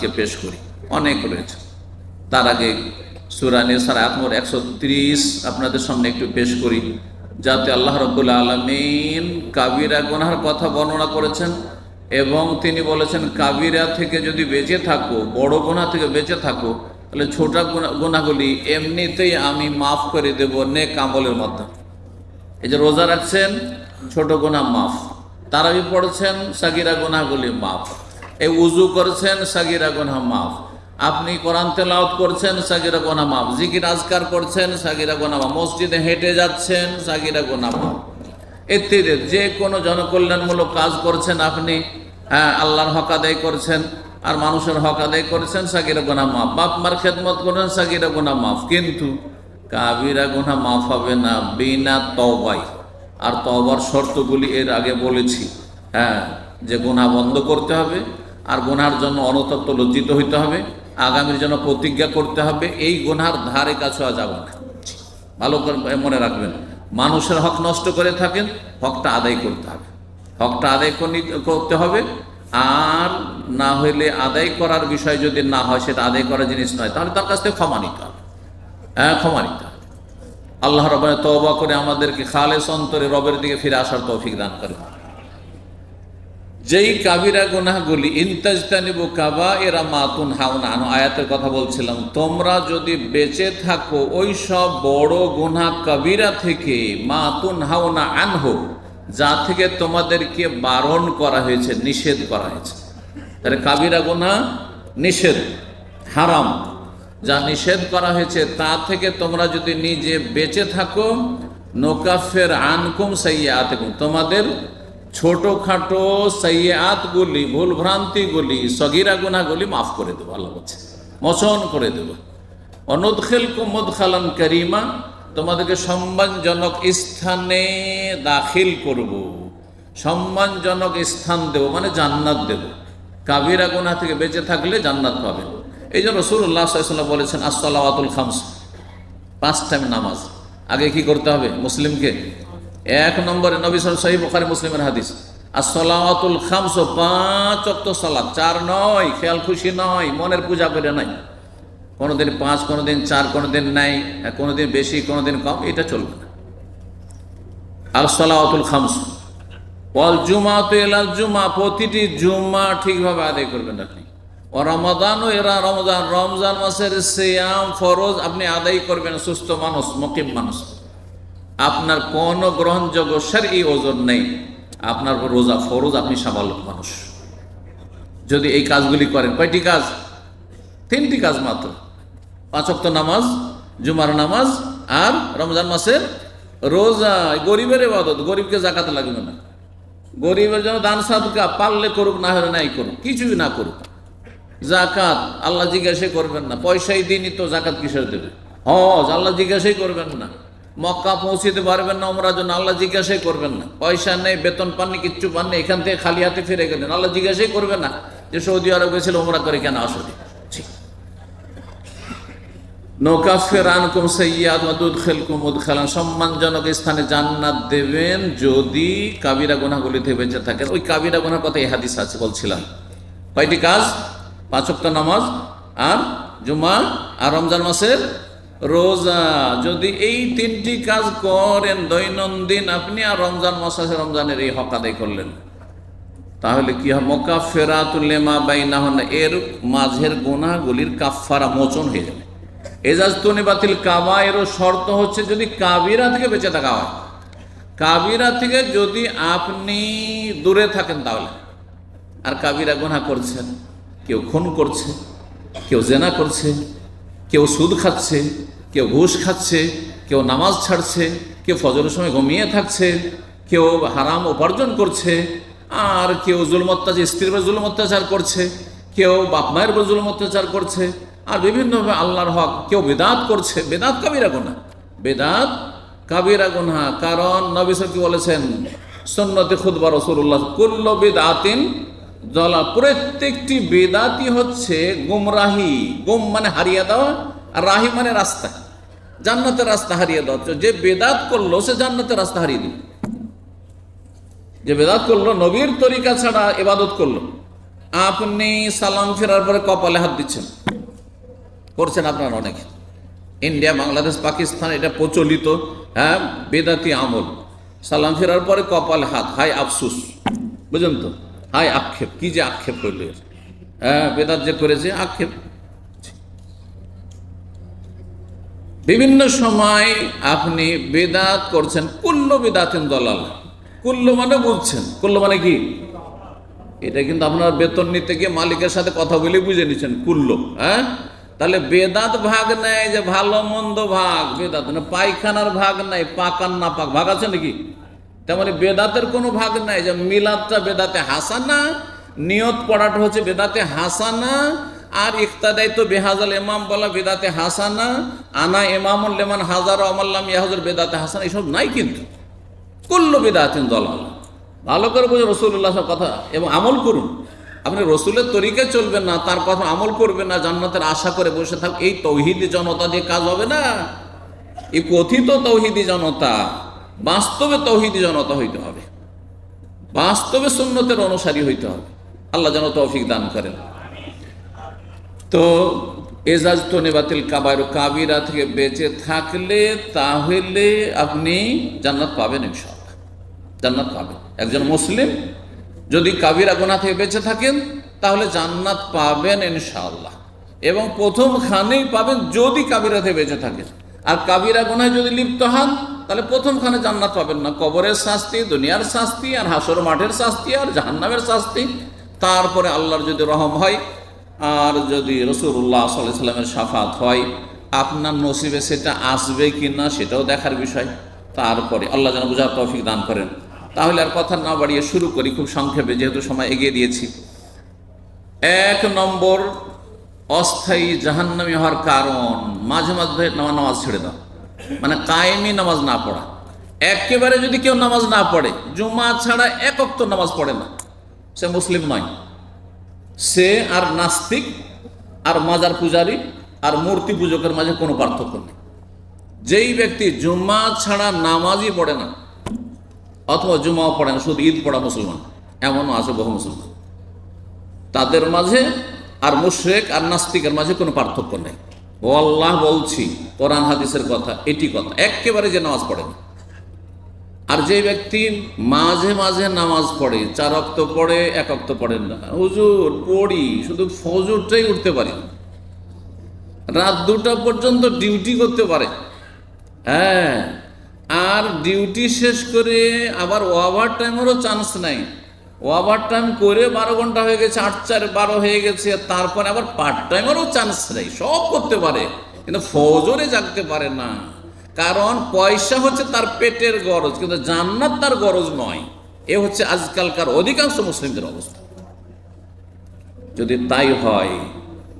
আজকে পেশ করি। অনেক রয়েছে। তার আগে সুরানি সার আত্মর একশো ত্রিশ আপনাদের সামনে একটু পেশ করি। যাতে আল্লাহ রব্বুল আলমিন কাবিরা গুনার কথা বর্ণনা করেছেন এবং তিনি বলেছেন, কাবিরা থেকে যদি বেঁচে থাকো, বড় গোনা থেকে বেঁচে থাকো, তাহলে ছোট গুণাগুলি এমনিতেই আমি মাফ করে দেব নেক আমলের মাধ্যমে। এই যে রোজা রাখছেন, ছোট গোনা মাফ। তারাবি পড়ছেন, সাগিরা গোনাগুলি মাফ। এই উজু করছেন, সাগিরা গোনা মাফ। আপনি কোরআন তেলাওয়াত করছেন, সাগিরা গোনা মাফ। জিকির আজকার করছেন, সাগিরা গোনা মাফ। মসজিদে হেঁটে যাচ্ছেন, সাগিরা গোনা মাফ। ইত্যাদি। যে কোনো জনকল্যাণমূলক কাজ করছেন আপনি হ্যাঁ আল্লাহর হক আদায় করছেন আর মানুষের হক আদায় করছেন সাকিরা গোনা মাফ। বাপ মার খেদমত করছেন সাকিরা গোনা মাফ। কিন্তু কাবিরা গোনা মাফ হবে না বিনা তবাই আর তবার শর্তগুলি এর আগে বলেছি। হ্যাঁ যে গুনাহ বন্ধ করতে হবে আর গোনার জন্য অনতপ্ত লজ্জিত হইতে হবে, আগামীর জন্য প্রতিজ্ঞা করতে হবে, এই গোনার ধারে কাছে যাবে না। ভালো করে মনে রাখবেন, মানুষের হক নষ্ট করে থাকেন, হকটা আদায় করতে হবে। হকটা আদায় করতে হবে, আর না হইলে আদায় করার বিষয় যদি না হয়, সেটা আদায় করার জিনিস নয়, তাহলে তার কাছ থেকে ক্ষমা নিতে হবে। হ্যাঁ ক্ষমা নিতে হবে। আল্লাহ রবানে তওবা করে আমাদেরকে খালেস অন্তরে রবের দিকে ফিরে আসার তৌফিক দান করে যেই কাবিরা গুনাহগুলি ইন্তাজতানিবু কাবা এরা মাতুন আনো আয়াতের কথা বলছিলাম, তোমরা যদি বেঁচে থাকো, ওই সব বড় গুনাহ কাবিরা থেকে মাতুন হাওনা আনহো, যা থেকে তোমাদেরকে বারণ করা হয়েছে, নিষেধ করা হয়েছে। তাহলে কাবিরা গুনাহ নিষেধ, হারাম। যা নিষেধ করা হয়েছে, তা থেকে তোমরা যদি নিজে বেঁচে থাকো, নোকাফের আনকুম সাইয়া সাইয়াতকুম তোমাদের ছোটখাটো সাইয়াতগুলি ভুল ভ্রান্তিগুলি সগিরা গুনাগুলি মাফ করে দেবো, আল্লাহ বলছে। মোচন করে দেবো। অনুদখেল কুমদ খালান করিমা, তোমাদেরকে সম্মানজনক স্থানে দাখিল করব। সম্মানজনক স্থান দেব মানে জান্নাত দেব। কাবিরা গুনা থেকে বেঁচে থাকলে জান্নাত পাবেন এই জন্য রসুল্লাহ সাল্লাম বলেছেন, আসসালাওয়াতুল খামস পাঁচ টাইম নামাজ। আগে কি করতে হবে? মুসলিমকে এক নম্বরে নবী সাহি বুখারি মুসলিমের হাদিস। আসসালাওয়াতুল খামস, পাঁচ অক্ত সালাদ চার নয়, খেয়াল খুশি নয়, মনের পূজা করে নাই। কোনোদিন পাঁচ, কোনোদিন চার, কোনোদিন নাই কোনোদিন বেশি, কোনোদিন কম, এটা চলবে না। আর সালাওয়াতুল খামস। ওয়াল জুমা তো এলাল জুমা, প্রতিটি জুমা ঠিকভাবে আদায় করবেন আপনি। ও রমাদানও এরা রমজান রমজান মাসের সিয়াম ফরজ আপনি আদায় করবেন, সুস্থ মানুষ, মকিম মানুষ। আপনার কোনো গ্রহণযোগ্য এই ওজন নেই, আপনার রোজা ফরজ, আপনি সাবালক মানুষ। যদি এই কাজগুলি করেন, কয়টি কাজ? তিনটি কাজ মাত্র। পাঁচক্ত নামাজ, জুমার নামাজ আর রমজান মাসের রোজা। গরিবের এবাদত গরিবকে জাকাত লাগবে না। গরিবের জন্য দান সাদকা, পারলে করুক, না হলে নাই করুক, কিছুই না করুক। জাকাত, আল্লাহ জিজ্ঞাসা করবেন না। পয়সাই দিনই তো জাকাত কিসের দেবে? হজ, আল্লাহ জিজ্ঞাসাই করবেন না। মক্কা পৌঁছিতে পারবেন না ওমরার জন্য আল্লাহ জিজ্ঞাসাই করবেন না। পয়সা নেই, বেতন পাননি, কিচ্ছু পাননি, এখান থেকে খালি হাতে ফিরে গেলেন। আল্লাহ জিজ্ঞাসাই করবেন না যে সৌদি আরব গেছিল ওমরা করে কেন আসলে? ছি। নৌকাফের আনকুম সৈয়াদ মদুদ খেলকুম উদ্খালান। সম্মানজনক স্থানে জান্নাত দেবেন যদি কাবিরা গোনাগুলি বেঁচে থাকেন। ওই কাবিরা গোনার কথা হাদিস আছে, বলছিলাম। কয়টি কাজ? পাঁচক্ত নামাজ আর জুমা আর রমজান মাসের রোজা, যদি এই তিনটি কাজ করেন দৈনন্দিন, আপনি আর রমজান আছে, রমজানের এই হক আদায় করলেন। তাহলে কি হয়? মোকা ফেরাতুল্লেমা বাইনা হন এর মাঝের গোনাগুলির কাফারা মোচন হয়ে যাবে। এজাজ তনি বাতিল কাবা, এরও শর্ত হচ্ছে যদি কাবিরা থেকে বেঁচে থাকা হয়। কাবিরা থেকে যদি আপনি দূরে থাকেন তাহলে। আর কাবিরা গোনা করছেন, কেউ খুন করছে, কেউ জেনা করছে কেউ সুদ খাচ্ছে, কেউ ঘুষ খাচ্ছে, কেউ নামাজ ছাড়ছে, কেউ ফজরের সময় ঘুমিয়ে থাকছে, কেউ হারাম উপার্জন করছে, আর কেউ জুলম অত্যাচার, স্ত্রীর উপর জুলম অত্যাচার করছে, কেউ বাপ মায়ের উপর জুলম অত্যাচার করছে, আর বিভিন্নভাবে আল্লাহর হক, কেউ বেদাত করছে। বেদাত কাবিরা গুনা বেদাত কাবিরা গুনহা। কারণ নবী সাহেব কি বলেছেন, সন্নতে খুদবা রসুল্লাহ কুল্ল বেদাতিন জলা প্রত্যেকটি বেদাতি হচ্ছে গুমরাহি। গুম মানে হারিয়ে দেওয়া, আর রাহি মানে রাস্তা। জান্নাতের রাস্তা হারিয়ে দেওয়া। যে বেদাত করল, সে জান্নাতের রাস্তা হারিয়ে দিল। যে বেদাত করল, নবীর তরিকা ছাড়া এবাদত করল। আপনি সালাম ফেরার পরে কপালে হাত দিচ্ছেন। করছেন আপনার অনেকে। ইন্ডিয়া, বাংলাদেশ, পাকিস্তান, এটা প্রচলিত হ্যাঁ বেদাতি আমল। সালাম ফেরার পরে কপালে হাত। হাই আফসুস। বুঝলেন তো? হাই আক্ষেপ, কি যে আক্ষেপ করলে হ্যাঁ বেদাত যে করেছে, আক্ষেপ। বিভিন্ন সময় আপনি বেদাত করছেন, কুল্ল বেদাতেন দলাল। কুল্ল মানে বুঝছেন, কুল্ল মানে কি? এটা কিন্তু আপনার বেতন নিতে গিয়ে মালিকের সাথে কথা বলে বুঝে নিচ্ছেন, কুল্ল হ্যাঁ? তাহলে বেদাত ভাগ নেয় যে ভালো মন্দ ভাগ, বেদাত না পায়খানার ভাগ নাই পাকান না পাক, ভাগ আছে নাকি? তেমনি বেদাতের কোনো ভাগ নাই, যে মিলাদটা বেদাতে হাসানা, নিয়ত পড়াটা হচ্ছে বেদাতে হাসানা, আর ইকতাদাই তো বেহাজাল ইমাম বলা বেদাতে হাসানা, আনা ইমামুল লেমান হাজার আমাল্লাম ইয়াহজুর বেদাতে হাসানা, এসব নাই কিন্তু। কুল্ল বেদাতিন দলাল। ভালো করে বুঝে রসুল্লাহ কথা এবং আমল করুন। আপনি রসুলের তরিকে চলবেন না, তার কথা আমল করবেন না, জান্নাতের আশা করে বসে থাক, এই তৌহিদি জনতা দিয়ে কাজ হবে না। এই কথিত তৌহিদি জনতা বাস্তবে তৌহিদি জনতা হইতে হবে। বাস্তবে সুন্নতের অনুসারী হইতে হবে। আল্লাহ যেন তৌফিক দান করেন। তো এজাজ তো নেবাতিল কাবায়র কাবিরা থেকে বেঁচে থাকলে তাহলে আপনি জান্নাত পাবেন ইনশাআল্লাহ। জান্নাত পাবেন। একজন মুসলিম যদি কাবিরা গোনা থেকে বেঁচে থাকেন, তাহলে জান্নাত পাবেন ইনশাআল্লাহ। এবং প্রথম খানেই পাবেন যদি কাবিরা থেকে বেঁচে থাকেন। আর কাবিরা গোনায় যদি লিপ্ত হন তাহলে প্রথম খানে জান্নাত পাবেন না। কবরের শাস্তি, দুনিয়ার শাস্তি, আর হাসর মাঠের শাস্তি, আর জাহান্নামের শাস্তি। তারপরে আল্লাহর যদি রহম হয়, আর যদি রসুল্লাহ সাল্লাহ সাল্লামের সাফাত হয়, আপনার নসিবে সেটা আসবে কি না সেটাও দেখার বিষয়। তারপরে আল্লাহ যেন বুঝার তৌফিক দান করেন। তাহলে আর কথা না বাড়িয়ে শুরু করি খুব সংক্ষেপে, যেহেতু সময় এগিয়ে দিয়েছি। এক নম্বর, অস্থায়ী জাহান্নামী হওয়ার কারণ। মাঝে মাঝে নামা- নামাজ ছেড়ে দাও। মানে কায়েমি নামাজ না পড়া। একেবারে যদি কেউ নামাজ না পড়ে, জুমা ছাড়া একক তো নামাজ পড়ে না। সে মুসলিম নয়। সে আর নাস্তিক, আর মাজার পূজারী, আর মূর্তি পূজকের মাঝে কোনো পার্থক্য নেই। যেই ব্যক্তি জুম্মা ছাড়া নামাজই পড়ে না, অথবা জুমাও পড়ে না, শুধু ঈদ পড়া মুসলমান, এমনও আছে বহু মুসলমান। তাদের মাঝে আর মুশরেক আর নাস্তিকের মাঝে কোনো পার্থক্য নেই। ও আল্লাহ বলছি, কোরআন, হাদিসের কথা, এটি কথা। একেবারে যে নামাজ পড়ে না। আর যে ব্যক্তি মাঝে মাঝে নামাজ পড়ে, চার অক্ত পড়ে, এক অক্ত পড়েন না। হুজুর, পড়ি, শুধু ফজরটাই উঠতে পারি রাত দুটা পর্যন্ত ডিউটি করতে পারে। হ্যাঁ আর ডিউটি শেষ করে আবার ওভার টাইমেরও চান্স নাই। ওভার টাইম করে বারো ঘণ্টা হয়ে গেছে, আট চার বারো হয়ে গেছে, তারপরে আবার পার্ট টাইমেরও চান্স নেই। সব করতে পারে, কিন্তু ফজরে জাগতে পারে না। কারণ পয়সা হচ্ছে তার পেটের গরজ, কিন্তু জান্নাত তার গরজ নয়। এ হচ্ছে আজকালকার অধিকাংশ মুসলিমদের অবস্থা। যদি তাই হয়,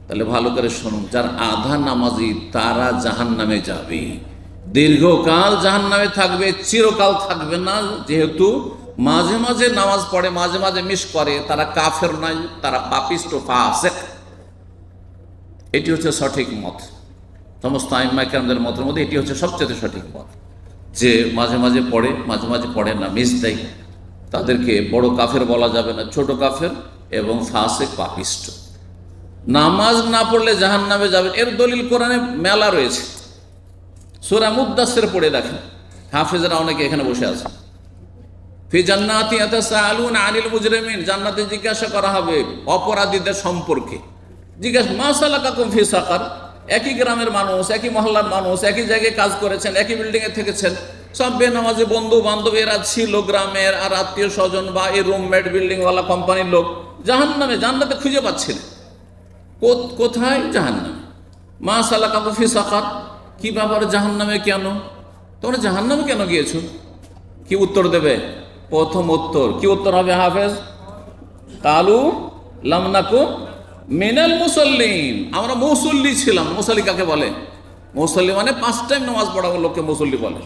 তাহলে ভালো করে শুনুন, যার আধা নামাজি তারা জাহান নামে যাবে। দীর্ঘকাল জাহান নামে থাকবে, চিরকাল থাকবে না, যেহেতু মাঝে মাঝে নামাজ পড়ে, মাঝে মাঝে মিস করে। তারা কাফের নাই, তারা পাপিষ্ট ফাসেক। এটি হচ্ছে সঠিক মত। সমস্ত আইমাইকামদের মতের মধ্যে এটি হচ্ছে সবচেয়ে সঠিক মত। যে মাঝে মাঝে পড়ে, মাঝে মাঝে পড়ে না, মিস দেয়। তাদেরকে বড় কাফের বলা যাবে না, ছোট কাফের এবং ফাসেক পাপিষ্ট নামাজ না পড়লে জাহান নামে যাবেন। এর দলিল কোরআনে মেলা রয়েছে। সুরা মুদাসের পড়ে দেখেন। হাফেজরা অনেকে এখানে বসে আছে ফি জান্নাতি আতাসাআলুন আনিল মুজরিমিন, জান্নাতে জিজ্ঞাসা করা হবে অপরাধীদের সম্পর্কে। জিজ্ঞাসা মাসালাকাকুম ফি সাকার। একই গ্রামের মানুষ, একই মহল্লার মানুষ, একই জায়গায় কাজ করেছেন, একই বিল্ডিং এ থেকেছেন। সব বেনামাজি বন্ধু বান্ধব এরা ছিল গ্রামের আর আত্মীয় স্বজন বা এই রুমমেট বিল্ডিংওয়ালা কোম্পানির লোক। জাহান নামে জান্নাতে খুঁজে পাচ্ছিলেন কোত- কোথায়? জাহান্নামে। মা সালাকা ফি সাকার। কি ব্যাপারে জাহান্নামে কেন? তোমরা জাহান্নামে কেন গিয়েছো? কি উত্তর দেবে? প্রথম উত্তর। কি উত্তর হবে হাফেজ? কালু লামনাকু মিনাল মুসল্লিন। আমরা মুসল্লি ছিলাম। মুসল্লি কাকে বলে? মুসল্লি মানে পাঁচ টাইম নামাজ পড়াবো লোককে মুসল্লি বলে।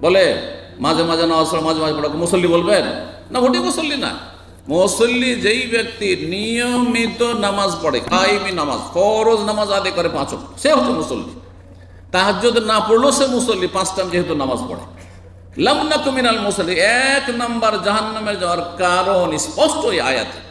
বলে মাঝে মাঝে নামাজ পড়া মাঝে মাঝে পড়াবো মুসল্লি বলবেন? না ভোটি মুসল্লি না। মুসল্লি যেই ব্যক্তি নিয়মিত নামাজ পড়ে কায়েমি নামাজ ফরজ নামাজ আদায় করে পাঁচ ওয়াক্ত, সে হচ্ছে মুসল্লি। তাহাজ্জুদ না পড়লেও সে মুসল্লি পাঁচ টাইম যেহেতু নামাজ পড়ে। লামনা কুমিনাল মুসলি এক নম্বর জাহান্নামে যাওয়ার কারণ স্পষ্ট এই আয়াতে।